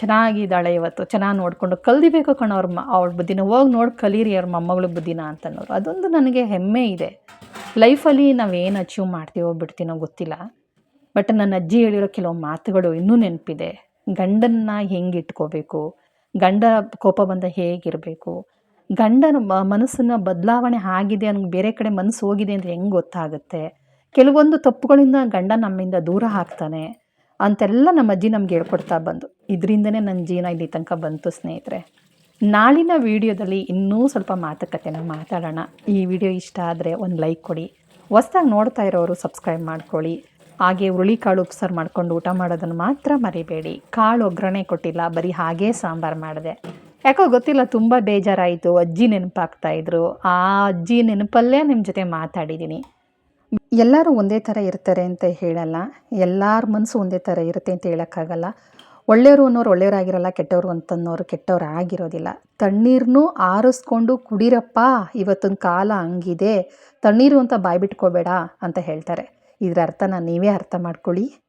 ಚೆನ್ನಾಗಿದ್ದಾಳೆ ಇವತ್ತು. ಚೆನ್ನಾಗಿ ನೋಡಿಕೊಂಡು ಕಲ್ದಿಬೇಕು ಕಣ ಅವ್ರ ಮ, ಅವಳ ಬುದ್ಧಿನ. ಹೋಗಿ ನೋಡಿ ಕಲೀರಿ ಅವ್ರ ಮೊಮ್ಮಗಳ ಬುದ್ಧಿನ ಅಂತನ್ನೋರು. ಅದೊಂದು ನನಗೆ ಹೆಮ್ಮೆ ಇದೆ. ಲೈಫಲ್ಲಿ ನಾವೇನು ಅಚೀವ್ ಮಾಡ್ತೀವೋ ಬಿಡ್ತೀನೋ ಗೊತ್ತಿಲ್ಲ. ಬಟ್ ನನ್ನ ಅಜ್ಜಿ ಹೇಳಿರೋ ಕೆಲವು ಮಾತುಗಳು ಇನ್ನೂ ನೆನಪಿದೆ. ಗಂಡನ್ನ ಹೆಂಗೆ ಇಟ್ಕೋಬೇಕು? ಗಂಡ ಕೋಪ ಬಂದ ಹೇಗಿರಬೇಕು? ಗಂಡನ ಮನಸ್ಸನ್ನು ಬದಲಾವಣೆ ಆಗಿದೆ ಅಂದ್ರೆ ಬೇರೆ ಕಡೆ ಮನಸ್ಸು ಹೋಗಿದೆ ಅಂದರೆ ಹೆಂಗೆ ಗೊತ್ತಾಗುತ್ತೆ? ಕೆಲವೊಂದು ತಪ್ಪುಗಳಿಂದ ಗಂಡ ನಮ್ಮಿಂದ ದೂರ ಹಾಕ್ತಾನೆ ಅಂತೆಲ್ಲ ನಮ್ಮ ಅಜ್ಜಿ ನಮ್ಗೆ ಹೇಳ್ಕೊಡ್ತಾ ಬಂದು. ಇದರಿಂದನೇ ನನ್ನ ಜೀವನ ಇಲ್ಲಿ ತನಕ ಬಂತು ಸ್ನೇಹಿತರೆ. ನಾಳಿನ ವಿಡಿಯೋದಲ್ಲಿ ಇನ್ನೂ ಸ್ವಲ್ಪ ಮಾತುಕತೆನ ಮಾತಾಡೋಣ. ಈ ವಿಡಿಯೋ ಇಷ್ಟ ಆದರೆ ಒಂದು ಲೈಕ್ ಕೊಡಿ. ಹೊಸ್ದಾಗಿ ನೋಡ್ತಾ ಇರೋರು ಸಬ್ಸ್ಕ್ರೈಬ್ ಮಾಡ್ಕೊಳ್ಳಿ. ಹಾಗೆ ಹುರುಳಿಕಾಳು ಉಪ್ಸಾರು ಮಾಡ್ಕೊಂಡು ಊಟ ಮಾಡೋದನ್ನು ಮಾತ್ರ ಮರಿಬೇಡಿ. ಕಾಳು ಒಗ್ಗರಣೆ ಕೊಟ್ಟಿಲ್ಲ, ಬರೀ ಹಾಗೇ ಸಾಂಬಾರು ಮಾಡಿದೆ. ಯಾಕೋ ಗೊತ್ತಿಲ್ಲ, ತುಂಬ ಬೇಜಾರಾಯಿತು. ಅಜ್ಜಿ ನೆನಪಾಗ್ತಾ ಇದ್ರು. ಆ ಅಜ್ಜಿ ನೆನಪಲ್ಲೇ ನಿಮ್ಮ ಜೊತೆ ಮಾತಾಡಿದ್ದೀನಿ ಎಲ್ಲರೂ ಒಂದೇ ಥರ ಇರ್ತಾರೆ ಅಂತ ಹೇಳಲ್ಲ. ಎಲ್ಲರ ಮನಸ್ಸು ಒಂದೇ ಥರ ಇರುತ್ತೆ ಅಂತ ಹೇಳೋಕ್ಕಾಗಲ್ಲ. ಒಳ್ಳೆಯವರು ಅನ್ನೋರು ಒಳ್ಳೆಯವರಾಗಿರಲ್ಲ, ಕೆಟ್ಟವರು ಅಂತನ್ನೋರು ಕೆಟ್ಟವ್ರು ಆಗಿರೋದಿಲ್ಲ. ತಣ್ಣೀರನ್ನೂ ಆರಿಸ್ಕೊಂಡು ಕುಡಿರಪ್ಪ, ಇವತ್ತಿನ ಕಾಲ ಹಂಗಿದೆ. ತಣ್ಣೀರು ಅಂತ ಬಾಯ್ಬಿಟ್ಕೋಬೇಡ ಅಂತ ಹೇಳ್ತಾರೆ. ಇದರ ಅರ್ಥನ ನೀವೇ ಅರ್ಥ ಮಾಡ್ಕೊಳ್ಳಿ.